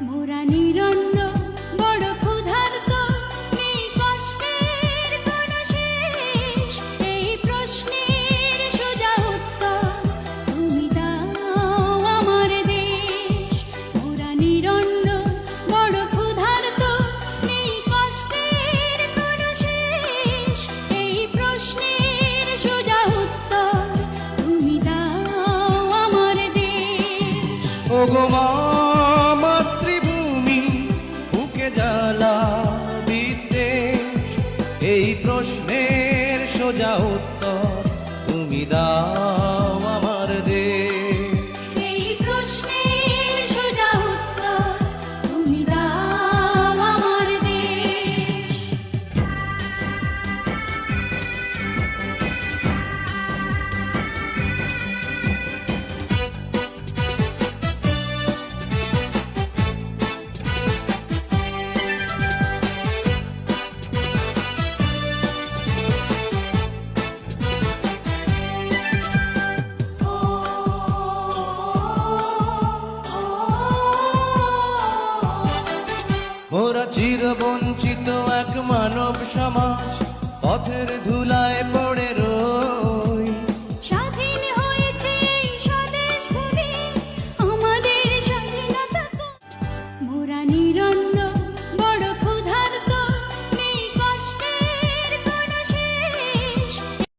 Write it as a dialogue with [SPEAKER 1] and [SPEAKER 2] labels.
[SPEAKER 1] মোরা নিরন্ন, বড় ক্ষুধার্ত নেই কষ্টের কোনো শেষ? এই প্রশ্নের সোজা উত্তর, তুমি দাও আমার দেশ। মোরা নিরন্ন, বড় ক্ষুধার্ত নেই কষ্টের কোনো শেষ? এই প্রশ্নের সোজা উত্তর, তুমি দাও আমার দেশ।
[SPEAKER 2] ওগো মা। প্রশ্নের মোরা চির বঞ্চিত এক মানব সমাজ পথের ধুলায়